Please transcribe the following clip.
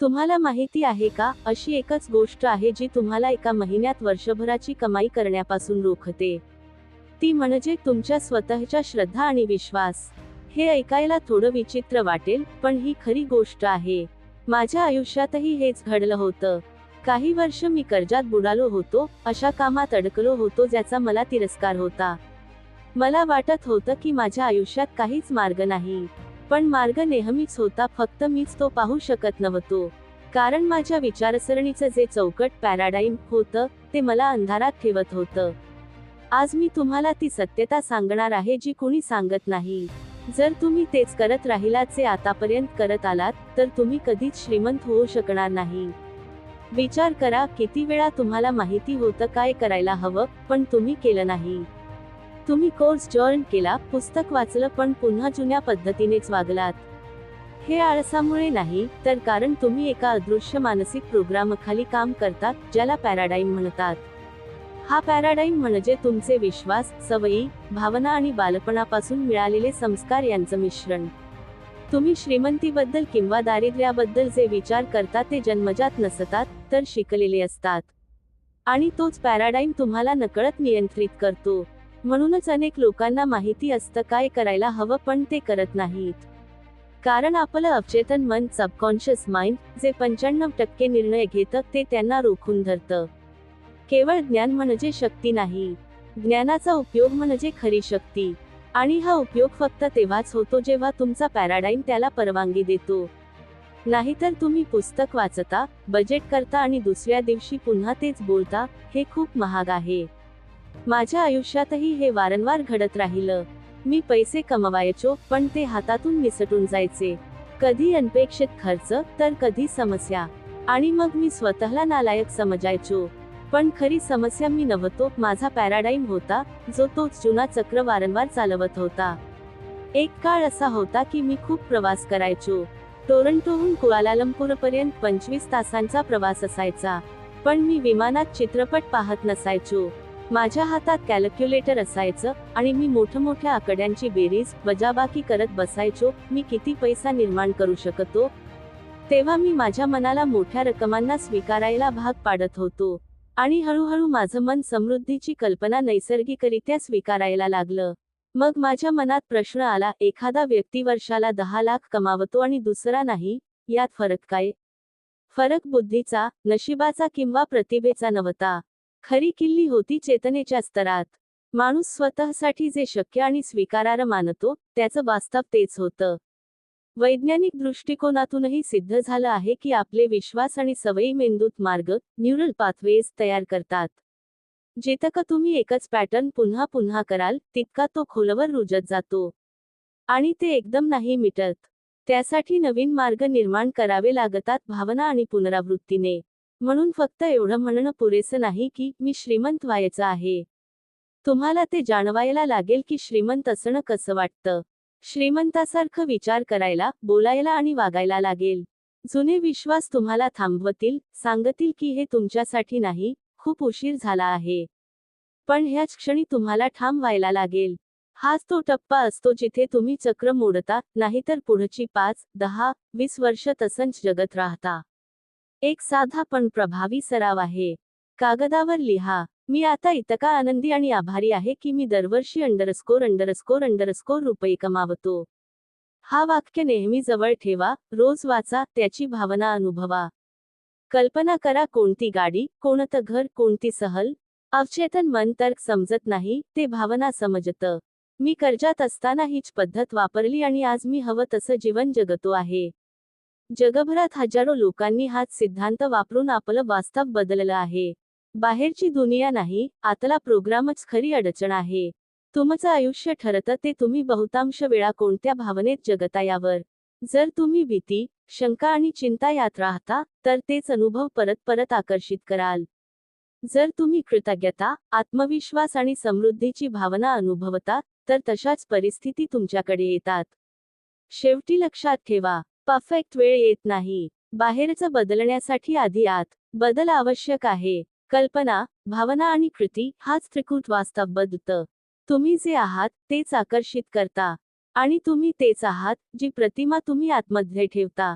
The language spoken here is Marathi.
तुम्हाला माहिती आहे का? अशी एकच गोष्ट आहे जी तुम्हाला एका महिन्यात वर्षभराची कमाई करण्यापासून रोखते. ती म्हणजे तुमच्या स्वतःच्या श्रद्धा आणि विश्वास. हे ऐकायला थोडं विचित्र वाटेल पण ही खरी गोष्ट आहे. माझ्या आयुष्यातही हेच घडलं होतं. काही वर्ष मी कर्जात बुडालो होतो अशा कामात अडकलो होतो ज्याचा मला तिरस्कार होता. मला वाटत होतं की माझ्या आयुष्यात काहीच मार्ग नाही. पण मार्ग नेहमीच होता फक्त मीच तो पाहू शकत नव्हतो. कारण माझ्या विचारसरणीचं जे चौकट पॅराडाईम होतं ते मला अंधारात ठेवत होतं. आज मी तुम्हाला ती सत्यता सांगणार आहे जी कोणी सांगत नाही. जर तुम्ही तेच करत राहिलात जे आतापर्यंत करत आलात तर तुम्ही कधीच श्रीमंत होऊ शकणार नाही. विचार करा किती वेळा तुम्हाला माहिती होतं काय करायला हवं पण तुम्ही केलं नाही. तुम्ही कोर्स जॉईन केला पुस्तक वाचलं पण पुन्हा जुन्या पद्धतीनेच वागलात. हे आळसामुळे नाही तर कारण तुम्ही एका अदृश्य मानसिक प्रोग्रामखाली काम करतात ज्याला पॅराडाईम म्हणतात. हा पॅराडाईम म्हणजे तुमचे विश्वास सवयी भावना आणि बालपणापासून मिळालेले संस्कार यांचं मिश्रण. तुम्ही श्रीमंतीबद्दल किंवा दारिद्र्याबद्दल जे विचार करता ते जन्मजात नसतात तर शिकलेले असतात. आणि तोच पॅराडाईम तुम्हाला नकळत नियंत्रित करतो. म्हणूनच अनेक लोकांना माहिती असतं काय करायला हवं पण ते करत नाहीत. कारण आपलं अवचेतन मन सबकॉन्शियस माइंड जे पंच्याण्णव टक्के निर्णय घेतं ते त्यांना रोखून धरतं. केवळ ज्ञान म्हणजे शक्ती नाही. ज्ञानाचा उपयोग म्हणजे खरी शक्ती. आणि हा उपयोग फक्त तेव्हाच होतो जेव्हा तुमचा पॅराडाईम त्याला परवानगी देतो. नाहीतर तुम्ही पुस्तक वाचता बजेट करता आणि दुसऱ्या दिवशी पुन्हा तेच बोलता हे खूप महाग आहे. माझ्या आयुष्यातही हे वारंवार घडत राहिलं. मी पैसे कमवायचो पण ते हातातून निसटून जायचे. कधी अनपेक्षित खर्च तर कधी समस्या. आणि मग मी स्वतःला नालायक समजायचो. पण खरी समस्या मी नव्हतो माझा पॅराडाईम होता जो तोच जुना चक्र वारंवार चालवत होता. एक काळ असा होता की मी खूप प्रवास करायचो. टोरंटोहून कुआलालंपूरपर्यंत पंचवीस तासांचा प्रवास असायचा. पण मी विमानात चित्रपट पाहत नसायचो. माझ्या हातात कॅल्क्युलेटर असायचं आणि मी मोठमोठ्या आकड्यांची बेरीज वजाबाकी करत बसायचो मी किती पैसा निर्माण करू शकतो? तेव्हा मी माझ्या मनाला मोठ्या रकमांना स्वीकारायला भाग पाडत होतो. आणि हळूहळू माझं मन समृद्धीची कल्पना नैसर्गिकरित्या स्वीकारायला लागलं. मग माझ्या मनात प्रश्न आला एखादा व्यक्ती वर्षाला दहा लाख कमावतो आणि दुसरा नाही? यात फरक काय? फरक बुद्धीचा नशिबाचा किंवा प्रतिभेचा नव्हता. खरी किल्ली होती चेतनेच्या स्तरात. माणूस स्वतःसाठी जे शक्य आणि स्वीकारार्ह मानतो त्याचं वास्तव तेच होतं. वैज्ञानिक दृष्टिकोनातूनही सिद्ध झालं आहे की आपले विश्वास आणि सवयी मेंदूत मार्ग न्यूरल पाथवेज तयार करतात. जितकं तुम्ही एकच पॅटर्न पुन्हा पुन्हा कराल तितका तो खोलवर रुजत जातो. आणि ते एकदम नाही मिटत. त्यासाठी नवीन मार्ग निर्माण करावे लागतात भावना आणि पुनरावृत्तीने. म्हणून फक्त एवढं म्हणणं पुरेसं नाही की मी श्रीमंत व्हायचं आहे. तुम्हाला ते जाणवायला लागेल की श्रीमंत असणं कसं वाटतं. श्रीमंतासारखं विचार करायला बोलायला आणि वागायला लागेल. जुने विश्वास तुम्हाला थांबवतील सांगतील की हे तुमच्यासाठी नाही खूप उशीर झाला आहे. पण ह्याच क्षणी तुम्हाला ठाम व्हायला लागेल. हाच तो टप्पा असतो जिथे तुम्ही चक्र मोडता नाहीतर पुढची पाच दहा वीस वर्ष तसंच जगत राहता. एक साधा पण प्रभावी सराव आहे. कागदावर लिहा मी आता इतका आनंदी आणि आभारी आहे की मी दरवर्षी अंडरस्कोर अंडरस्कोर अंडरस्कोर रुपये कमावतो. हा वाक्य नेहमी जवळ ठेवा रोज वाचा त्याची भावना अनुभवा. कल्पना करा कोणती गाडी कोणतं घर कोणती सहल. अवचेतन मन तर्क समजत नाही ते भावना समजतं. मी कर्जात असताना हीच पद्धत वापरली आणि आज मी हवं तसं जीवन जगतो आहे. जगभरात हजारो लोकांनी हाच सिद्धांत वापरून आपलं वास्तव बदललं आहे. बाहेरची दुनिया नाही आतला प्रोग्रामच खरी अडचण आहे. तुमचं आयुष्य ठरतं ते तुम्ही बहुतांश वेळा कोणत्या भावनेत जगता यावर. जर तुम्ही भीती शंका आणि चिंता यात राहता तर तेच अनुभव परत परत आकर्षित कराल. जर तुम्ही कृतज्ञता आत्मविश्वास आणि समृद्धीची भावना अनुभवता तर तशाच परिस्थिती तुमच्याकडे येतात. शेवटी लक्षात ठेवा परफेक्ट वेळ येत नाही. बाहेरचं बदलण्यासाठी आधी आत. बदल आवश्यक आहे. कल्पना भावना आणि कृती हाच त्रिकूट वास्तव बदलतं तुम्ही जे आहात तेच आकर्षित करता. आणि तुम्ही तेच आहात जी प्रतिमा तुम्ही आतमध्ये ठेवता.